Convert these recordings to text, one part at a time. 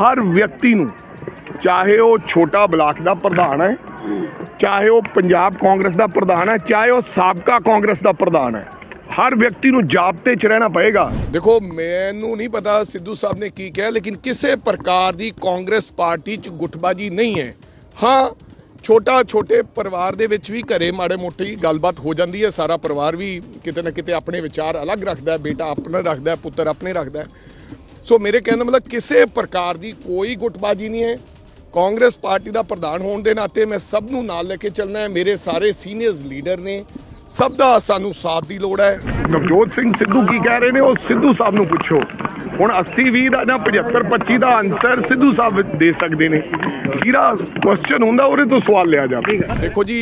ਹਰ ਵਿਅਕਤੀ ਨੂੰ, ਚਾਹੇ ਉਹ ਛੋਟਾ ਬਲਾਕ ਦਾ ਪ੍ਰਧਾਨ ਹੈ, ਚਾਹੇ ਉਹ ਪੰਜਾਬ ਕਾਂਗਰਸ ਦਾ ਪ੍ਰਧਾਨ ਹੈ, ਚਾਹੇ ਉਹ ਸਾਬਕਾ ਕਾਂਗਰਸ ਦਾ ਪ੍ਰਧਾਨ ਹੈ, ਹਰ ਵਿਅਕਤੀ ਨੂੰ ਜਾਬਤੇ 'ਚ ਰਹਿਣਾ ਪਏਗਾ। ਦੇਖੋ, ਮੈਨੂੰ ਨਹੀਂ ਪਤਾ ਸਿੱਧੂ ਸਾਹਿਬ ਨੇ ਕੀ ਕਿਹਾ, ਲੇਕਿਨ ਕਿਸੇ ਪ੍ਰਕਾਰ ਦੀ ਕਾਂਗਰਸ ਪਾਰਟੀ 'ਚ ਗੁੱਟਬਾਜੀ ਨਹੀਂ ਹੈ। ਹਾਂ ਛੋਟਾ ਛੋਟੇ ਪਰਿਵਾਰ ਦੇ ਵਿੱਚ ਵੀ ਘਰੇ ਮਾੜੇ ਮੋਟੀ ਗੱਲਬਾਤ ਹੋ ਜਾਂਦੀ ਹੈ, ਸਾਰਾ ਪਰਿਵਾਰ ਵੀ ਕਿਤੇ ਨਾ ਕਿਤੇ ਆਪਣੇ ਵਿਚਾਰ ਅਲੱਗ ਰੱਖਦਾ ਹੈ, ਬੇਟਾ ਆਪਣਾ ਰੱਖਦਾ ਹੈ, ਪੁੱਤਰ ਆਪਣੇ ਰੱਖਦਾ ਹੈ। ਸੋ ਮੇਰੇ ਕਹਿਣ ਦਾ ਮਤਲਬ ਕਿਸੇ ਪ੍ਰਕਾਰ ਦੀ ਕੋਈ ਗੁੱਟਬਾਜੀ ਨਹੀਂ ਹੈ। ਕਾਂਗਰਸ ਪਾਰਟੀ ਦਾ ਪ੍ਰਧਾਨ ਹੋਣ ਦੇ ਨਾਤੇ ਮੈਂ ਸਭ ਨੂੰ ਨਾਲ ਲੈ ਕੇ ਚੱਲਣਾ ਹੈ। ਮੇਰੇ ਸਾਰੇ ਸੀਨੀਅਰਸ ਲੀਡਰ ਨੇ। ਸਭ ਦਾ ਸਾਨੂੰ ਸਾਥ ਦੀ ਲੋੜ ਹੈ। ਨਵਜੋਤ ਸਿੰਘ ਸਿੱਧੂ ਕੀ ਕਹਿ ਰਹੇ ਨੇ? ਉਹ ਸਿੱਧੂ ਸਾਹਿਬ ਨੂੰ ਪੁੱਛੋ। ਹੁਣ 80 20 ਦਾ ਜਾਂ 75 25 ਦਾ ਆਨਸਰ ਸਿੱਧੂ ਸਾਹਿਬ ਦੇ ਸਕਦੇ ਨੇ। ਜਿਹੜਾ ਕੁਐਸਚਨ ਹੁੰਦਾ ਉਹਦੇ ਤੋਂ ਸਵਾਲ ਲਿਆ ਜਾਵੇ। ਦੇਖੋ ਜੀ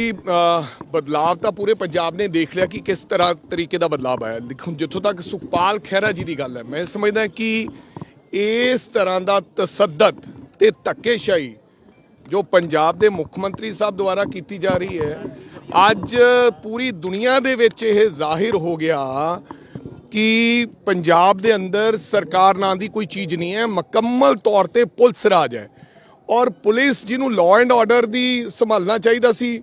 ਬਦਲਾਵ ਤਾਂ ਪੂਰੇ ਪੰਜਾਬ ਨੇ ਦੇਖ ਲਿਆ ਕਿ ਕਿਸ ਤਰ੍ਹਾਂ ਤਰੀਕੇ ਦਾ ਬਦਲਾਵ ਆਇਆ। ਦੇਖੋ ਜਿੱਥੋਂ ਤੱਕ ਸੁਖਪਾਲ ਖਹਿਰਾ ਜੀ ਦੀ ਗੱਲ ਹੈ ਮੈਂ ਸਮਝਦਾ ਕਿ ਇਸ ਤਰ੍ਹਾਂ ਦਾ ਤਸੱਦਦ ਤੇ ਧੱਕੇਸ਼ਾਹੀ ਜੋ ਪੰਜਾਬ ਦੇ ਮੁੱਖ ਮੰਤਰੀ ਸਾਹਿਬ ਦੁਆਰਾ ਕੀਤੀ ਜਾ ਰਹੀ ਹੈ, ਅੱਜ ਪੂਰੀ ਦੁਨੀਆ ਦੇ ਵਿੱਚ ਇਹ ਜ਼ਾਹਿਰ ਹੋ ਗਿਆ ਕਿ ਪੰਜਾਬ ਦੇ ਅੰਦਰ ਸਰਕਾਰ ਨਾਂ ਦੀ ਕੋਈ ਚੀਜ਼ ਨਹੀਂ ਹੈ, ਮੁਕੰਮਲ ਤੌਰ ਤੇ ਪੁਲਿਸ ਰਾਜ ਹੈ ਔਰ ਪੁਲਿਸ ਜਿਹਨੂੰ ਲਾਅ ਐਂਡ ਆਰਡਰ ਦੀ ਸੰਭਾਲਣਾ ਚਾਹੀਦਾ ਸੀ,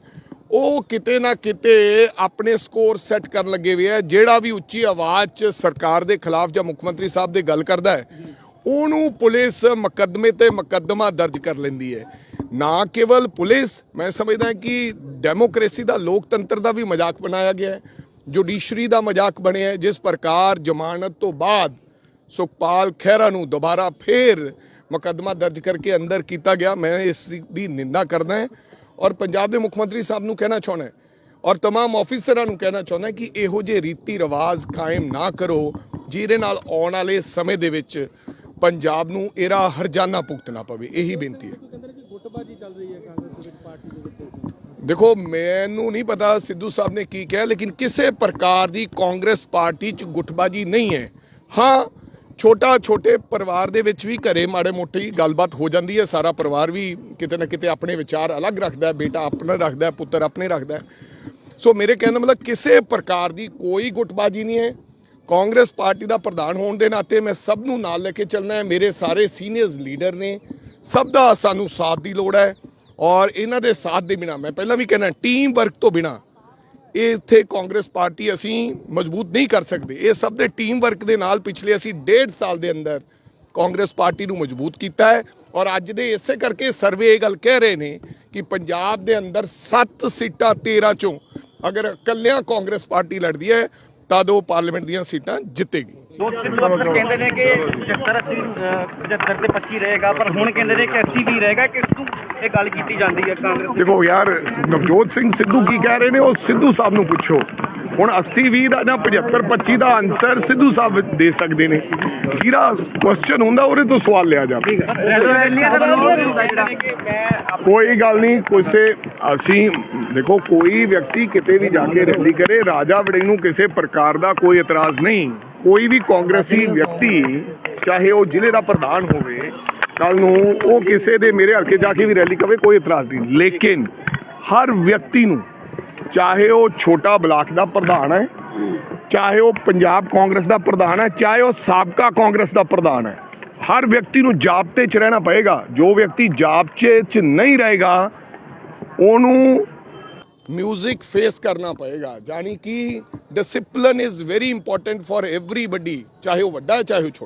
ਉਹ ਕਿਤੇ ਨਾ ਕਿਤੇ ਆਪਣੇ ਸਕੋਰ ਸੈੱਟ ਕਰਨ ਲੱਗੇ ਹੋਏ ਆ, ਜਿਹੜਾ ਵੀ ਉੱਚੀ ਆਵਾਜ਼ 'ਚ ਸਰਕਾਰ ਦੇ ਖਿਲਾਫ ਜਾਂ ਮੁੱਖ ਮੰਤਰੀ ਸਾਹਿਬ ਦੇ ਗੱਲ ਕਰਦਾ ਹੈ ਉਹਨੂੰ ਪੁਲਿਸ ਮੁਕੱਦਮੇ ਤੇ ਮੁਕੱਦਮਾ ਦਰਜ ਕਰ ਲੈਂਦੀ ਹੈ ਨਾ ਕੇਵਲ ਪੁਲਿਸ ਮੈਂ ਸਮਝਦਾ ਕਿ ਡੈਮੋਕ੍ਰੇਸੀ ਦਾ ਲੋਕਤੰਤਰ ਦਾ ਵੀ ਮਜ਼ਾਕ ਬਣਾਇਆ ਗਿਆ ਹੈ ਜੁਡੀਸ਼ਰੀ ਦਾ ਮਜ਼ਾਕ ਬਣਿਆ ਹੈ ਜਿਸ ਪ੍ਰਕਾਰ ਜ਼ਮਾਨਤ ਤੋਂ ਬਾਅਦ ਸੁਖਪਾਲ ਖਹਿਰਾ ਨੂੰ ਦੁਬਾਰਾ ਫੇਰ ਮੁਕੱਦਮਾ ਦਰਜ ਕਰਕੇ ਅੰਦਰ ਕੀਤਾ ਗਿਆ ਮੈਂ ਇਸ ਦੀ ਨਿੰਦਾ ਕਰਦਾ ਹਾਂ ਔਰ ਪੰਜਾਬ ਦੇ ਮੁੱਖ ਮੰਤਰੀ ਸਾਹਿਬ ਨੂੰ ਕਹਿਣਾ ਚਾਹੁੰਦਾ ਹਾਂ ਔਰ तमाम ਆਫੀਸਰਾਂ ਨੂੰ ਕਹਿਣਾ ਚਾਹੁੰਦਾ ਕਿ ਇਹੋ ਜਿਹੇ ਰੀਤੀ ਰਿਵਾਜ ਕਾਇਮ ਨਾ ਕਰੋ ਜਿਹਦੇ ਨਾਲ ਆਉਣ ਵਾਲੇ ਸਮੇਂ ਦੇ ਵਿੱਚ ਪੰਜਾਬ ਨੂੰ ਇਹਦਾ ਹਰਜਾਨਾ ਭੁਗਤਣਾ ਪਵੇ, ਇਹੀ ਬੇਨਤੀ ਹੈ। ਗੁੱਟਬਾਜੀ ਚੱਲ ਰਹੀ ਹੈ ਕਾਂਗਰਸ ਦੇ ਪਾਰਟੀ ਦੇ ਵਿੱਚ ਦੇਖੋ, ਮੈਨੂੰ ਨਹੀਂ ਪਤਾ ਸਿੱਧੂ ਸਾਹਿਬ ਨੇ ਕੀ ਕਿਹਾ, ਲੇਕਿਨ ਕਿਸੇ ਪ੍ਰਕਾਰ ਦੀ ਕਾਂਗਰਸ ਪਾਰਟੀ 'ਚ ਗੁੱਟਬਾਜੀ ਨਹੀਂ ਹੈ। ਹਾਂ ਛੋਟਾ ਛੋਟੇ ਪਰਿਵਾਰ ਦੇ ਵਿੱਚ ਵੀ ਘਰੇ ਮਾੜੇ ਮੋਟੀ ਗੱਲਬਾਤ ਹੋ ਜਾਂਦੀ ਹੈ। ਸਾਰਾ ਪਰਿਵਾਰ ਵੀ ਕਿਤੇ ਨਾ ਕਿਤੇ ਆਪਣੇ ਵਿਚਾਰ ਅਲੱਗ ਰੱਖਦਾ ਹੈ, ਬੇਟਾ ਆਪਣਾ ਰੱਖਦਾ ਹੈ, ਪੁੱਤਰ ਆਪਣੇ ਰੱਖਦਾ ਹੈ। ਸੋ ਮੇਰੇ ਕਹਿਣ ਦਾ ਮਤਲਬ ਕਿਸੇ ਪ੍ਰਕਾਰ ਦੀ ਕੋਈ ਗੁੱਟਬਾਜੀ ਨਹੀਂ ਹੈ। ਕਾਂਗਰਸ ਪਾਰਟੀ ਦਾ ਪ੍ਰਧਾਨ ਹੋਣ ਦੇ ਨਾਤੇ ਮੈਂ ਸਭ ਨੂੰ ਨਾਲ ਲੈ ਕੇ ਚੱਲਣਾ ਹੈ। ਮੇਰੇ ਸਾਰੇ ਸੀਨੀਅਰਸ ਲੀਡਰ ਨੇ, ਸਭ ਦਾ ਸਾਨੂੰ ਸਾਥ ਦੀ ਲੋੜ ਹੈ ਔਰ ਇਹਨਾਂ ਦੇ ਸਾਥ ਦੇ ਬਿਨਾ, ਮੈਂ ਪਹਿਲਾਂ ਵੀ ਕਹਿਣਾ ਟੀਮ ਵਰਕ ਤੋਂ ਬਿਨਾ ਇਹ ਇੱਥੇ ਕਾਂਗਰਸ ਪਾਰਟੀ ਅਸੀਂ ਮਜ਼ਬੂਤ ਨਹੀਂ ਕਰ ਸਕਦੇ। ਇਹ ਸਭ ਦੇ ਟੀਮ ਵਰਕ ਦੇ ਨਾਲ ਪਿਛਲੇ ਅਸੀਂ ਡੇਢ ਸਾਲ ਦੇ ਅੰਦਰ ਕਾਂਗਰਸ ਪਾਰਟੀ ਨੂੰ ਮਜ਼ਬੂਤ ਕੀਤਾ ਹੈ ਔਰ ਅੱਜ ਦੇ ਇਸੇ ਕਰਕੇ ਸਰਵੇ ਇਹ ਗੱਲ ਕਹਿ ਰਹੇ ਨੇ ਕਿ ਪੰਜਾਬ ਦੇ ਅੰਦਰ 7 ਸੀਟਾਂ 13 ਚੋਂ ਅਗਰ ਇਕੱਲਿਆਂ ਕਾਂਗਰਸ ਪਾਰਟੀ ਲੜਦੀ ਹੈ ਤਾਂ ਦੋ ਪਾਰਲੀਮੈਂਟ ਦੀਆਂ ਸੀਟਾਂ ਜਿੱਤੇਗੀ। ਦੋ ਸਿੱਧੂ ਅਫਸਰ ਕਹਿੰਦੇ ਨੇ ਕਿ 75 80 75 ਤੇ 25 ਰਹੇਗਾ ਪਰ ਹੁਣ ਕਹਿੰਦੇ ਨੇ ਕਿ 80 ਵੀ ਰਹੇਗਾ ਕਿ ਤੂੰ ਇਹ ਗੱਲ ਕੀਤੀ ਜਾਂਦੀ ਹੈ ਕਾਂਗਰਸ ਦੀ। ਦੇਖੋ ਯਾਰ ਨਵਜੋਤ ਸਿੰਘ ਸਿੱਧੂ ਕੀ ਕਹਿ ਰਹੇ ਨੇ ਉਹ ਸਿੱਧੂ ਸਾਹਿਬ ਨੂੰ ਪੁੱਛੋ। ਹੁਣ 80 20 ਦਾ ਜਾਂ 75 25 ਦਾ ਆਨਸਰ ਸਿੱਧੂ ਸਾਹਿਬ ਦੇ ਸਕਦੇ ਨੇ। ਜਿਹੜਾ ਕੁਐਸਚਨ ਹੁੰਦਾ ਉਹਦੇ ਤੋਂ ਸਵਾਲ ਲਿਆ ਜਾਵੇ। ਰੈਲੀਆਂ ਦਾ ਵਿਰੋਧ ਹੁੰਦਾ ਜਿਹੜਾ? ਕਿ ਮੈਂ ਕੋਈ ਗੱਲ ਨਹੀਂ ਕਿਸੇ ਅਸੀਂ ਦੇਖੋ, ਕੋਈ ਵਿਅਕਤੀ ਕਿਤੇ ਵੀ ਜਾ ਕੇ ਰੈਲੀ ਕਰੇ, ਰਾਜਾ ਵੜਿੰਗ ਨੂੰ ਕਿਸੇ ਪ੍ਰਕਾਰ ਦਾ ਕੋਈ ਇਤਰਾਜ਼ ਨਹੀਂ। ਕੋਈ ਵੀ ਕਾਂਗਰਸੀ ਵਿਅਕਤੀ, ਚਾਹੇ ਉਹ ਜ਼ਿਲ੍ਹੇ ਦਾ ਪ੍ਰਧਾਨ ਹੋਵੇ ਕੱਲ ਨੂੰ ਉਹ ਕਿਸੇ ਦੇ ਮੇਰੇ ਹਲਕੇ ਜਾ ਕੇ ਵੀ ਰੈਲੀ ਕਰੇ ਕੋਈ ਇਤਰਾਜ਼ ਨਹੀਂ। ਲੇਕਿਨ ਹਰ ਵਿਅਕਤੀ ਨੂੰ, ਚਾਹੇ ਉਹ ਛੋਟਾ ਬਲਾਕ ਦਾ ਪ੍ਰਧਾਨ ਹੈ, ਚਾਹੇ ਉਹ ਪੰਜਾਬ ਕਾਂਗਰਸ ਦਾ ਪ੍ਰਧਾਨ ਹੈ, ਚਾਹੇ ਉਹ ਸਾਬਕਾ ਕਾਂਗਰਸ ਦਾ ਪ੍ਰਧਾਨ ਹੈ, ਹਰ ਵਿਅਕਤੀ ਨੂੰ ਜਾਬਤੇ 'ਚ ਰਹਿਣਾ ਪਏਗਾ। ਜੋ ਵਿਅਕਤੀ ਜਾਬਤੇ 'ਚ ਨਹੀਂ ਰਹੇਗਾ, ਉਹਨੂੰ ਮਿਊਜ਼ਿਕ ਫੇਸ ਕਰਨਾ ਪਏਗਾ। ਜਾਨੀ ਕਿ discipline is very important for everybody ਚਾਹੇ ਉਹ ਵੱਡਾ ਹੈ, ਚਾਹੇ ਉਹ ਛੋਟਾ